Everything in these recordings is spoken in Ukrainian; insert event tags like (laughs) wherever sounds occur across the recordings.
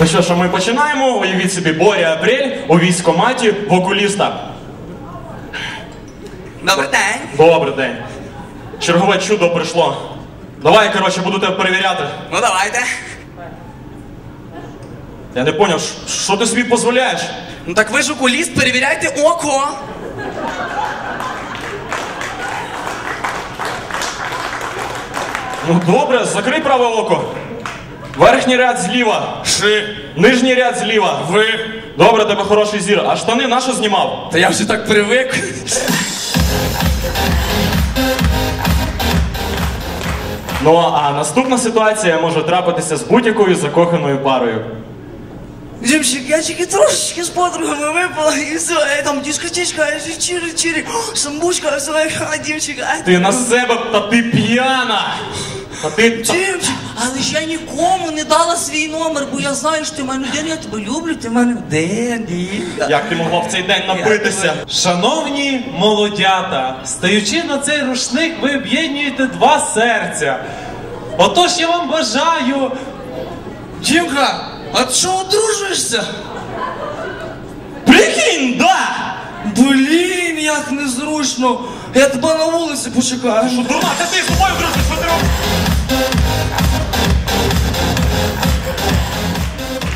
Ну що а ми починаємо. Уявіть собі Боря Апрель у військкоматі в окуліста. Добрий день. Добрий день. Чергове чудо прийшло. Давай, коротше, буду тебе перевіряти. Ну давайте. Я не поняв, що ти собі дозволяєш? Ну так ви ж окуліст, перевіряйте око. Ну добре, закрий праве око. Верхній ряд зліва. Ши. Нижній ряд зліва. Ви. Добре, тебе хороший зір. А штани наші знімав? Та я вже так привик. Ну а наступна ситуація може трапитися з будь-якою закоханою парою. Дімчик, я тільки трошечки з подругами випала і все, е, там дискотечка, е, чирі-чирі, самбучка, все, а Дімчик, а Ти на себе, та ти п'яна. Та ти. але ж я нікому не дала свій номер, бо я знаю, що ти в мене один, я тебе люблю, ти в мене Дімка. Як ти могла в цей день напитися? Шановні молодята, стаючи на цей рушник, ви об'єднуєте два серця. Отож я вам бажаю. Дімка, а ти що одружуєшся? Прикинь, да! Блін, як незручно. Я тебе на вулиці почекаю. Що дурна, ти з тобою дружиш, що ти робиш?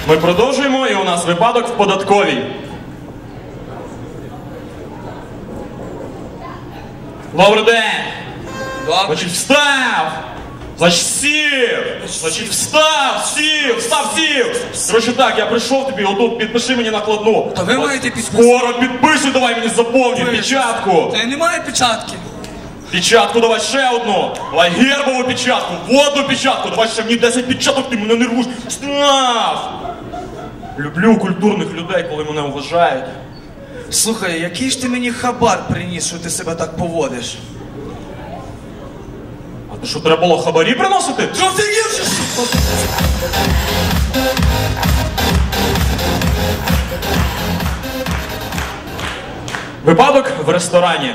Ми продовжуємо, і у нас випадок в податковій. Добрий день! Значить, встав! Значить, сів! Значить, встав, сів, встав, сів! Короче так, я прийшов тобі, отут підпиши мені накладну. Та ви маєте підписати. Скоро підпиши, давай мені заповнюй, печатку! Та немає печатки. Печатку давай ще одну. Давай гербову печатку, водну печатку, давай ще мені 10 печаток, ти мене нервуєш. Став! Люблю культурних людей, коли мене вважають. Слухай, який ж ти мені хабар приніс, що ти себе так поводиш? А ти що, треба було хабарі приносити? Що ти? Випадок в ресторані.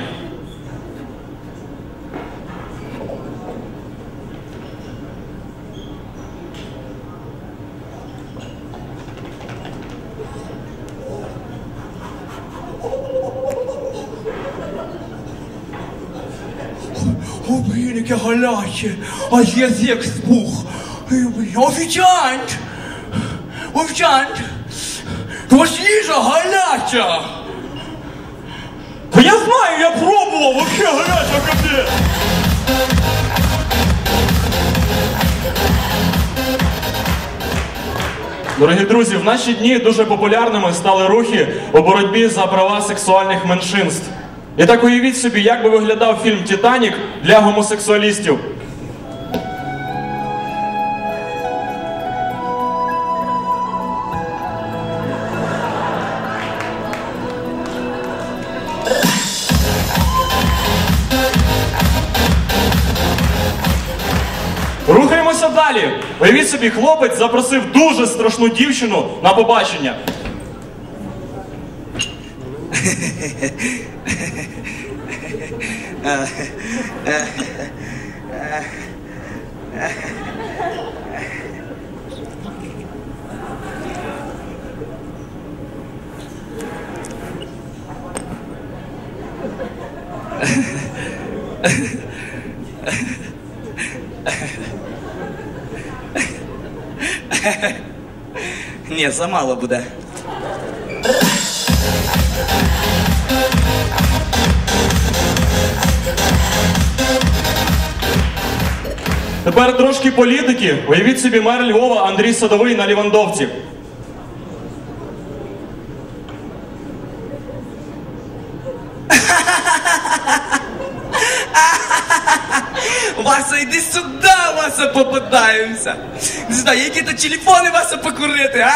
О, блін, яке гаряче, а язик спух. Офіціант! Офіціант! То їжа гаряча! Та я знаю, я пробував, вообще гаряча капець. Дорогі друзі, в наші дні дуже популярними стали рухи у боротьбі за права сексуальних меншинств. І так уявіть собі, як би виглядав фільм Титанік для гомосексуалістів. Рухаємося далі. Уявіть собі, хлопець запросив дуже страшну дівчину на побачення. (laughs) Ні, замало буде. Тепер трошки політики. Уявіть собі мер Львова Андрій Садовий на Лівандовці. (laughs) Вася, іди сюди, Вася, попадаємося. Не знаю, які то телефони Вася покурити, а?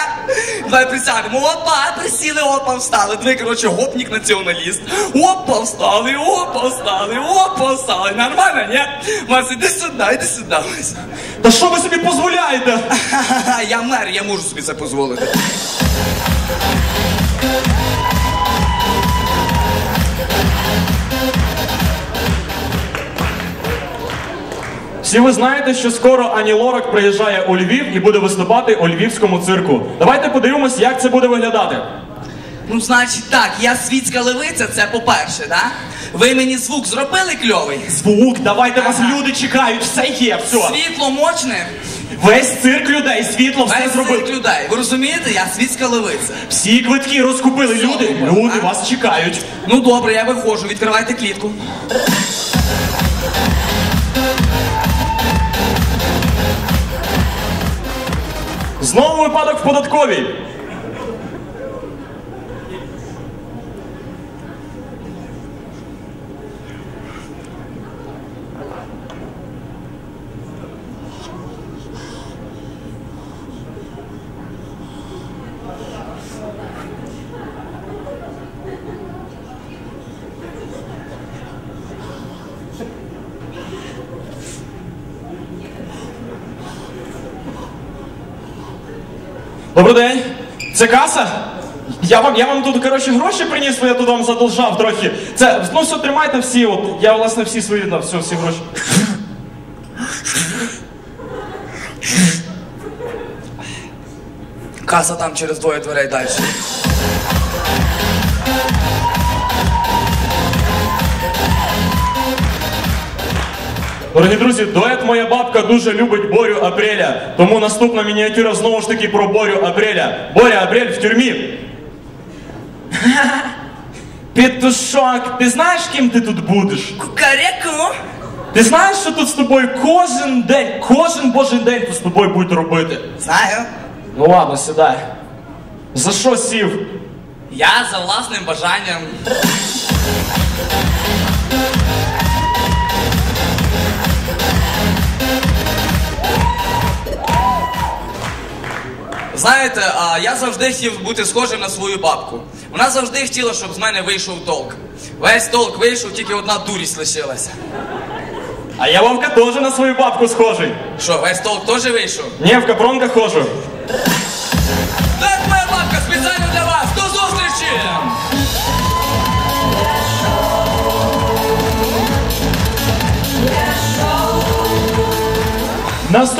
Давай присядемо. Опа, присіли, опа, встали. Дві, коротше, гопнік націоналіст. Опа, встали, опа, встали, опа, встали. Нормально, ні? Вася, іди сюди, іди сюди, Вася. Та що ви собі дозволяєте? (laughs) Я мер, я можу собі це дозволити. Всі ви знаєте, що скоро Ані Лорак приїжджає у Львів і буде виступати у львівському цирку. Давайте подивимось, як це буде виглядати. Ну, значить так, я світська левиця, це по-перше, да? Ви мені звук зробили кльовий? Звук, давайте вас Ага. люди чекають, все є, все. Світло мощне, Весь цирк людей, світло, все весь цих людей. Ви розумієте, я світська левиця. Всі квитки розкупили. Люди, люди вас чекають. Ну добре, я виходжу, відкривайте клітку. Знову випадок в податковій. Добрий день. Це каса? Я вам, я вам тут, коротше, гроші приніс, бо я тут вам задолжав трохи. Це, ну все, тримайте всі, от, я, власне, всі свої, дав, все, всі гроші. Каса там через двоє дверей далі. Дорогі друзі, дует моя бабка дуже любить Борю Апреля. Тому наступна мініатюра знову ж таки про Борю Апреля. Боря Апрель в тюрмі. Петушок, ти знаєш, ким ти тут будеш? Кукареку! Ти знаєш, що тут з тобою кожен день, кожен божий день тут з тобою будуть робити? Знаю. Ну ладно, сідай. За що сів? Я за власним бажанням. Знаєте, а я завжди хотів бути схожим на свою бабку. Вона завжди хотіла, щоб з мене вийшов толк. Весь толк вийшов, тільки одна дурість лишилася. А я Вовка теж на свою бабку схожий. Що, весь толк теж вийшов? Ні, в капронках хожу. Так, моя бабка, спеціально для вас! До зустрічі! Наступ...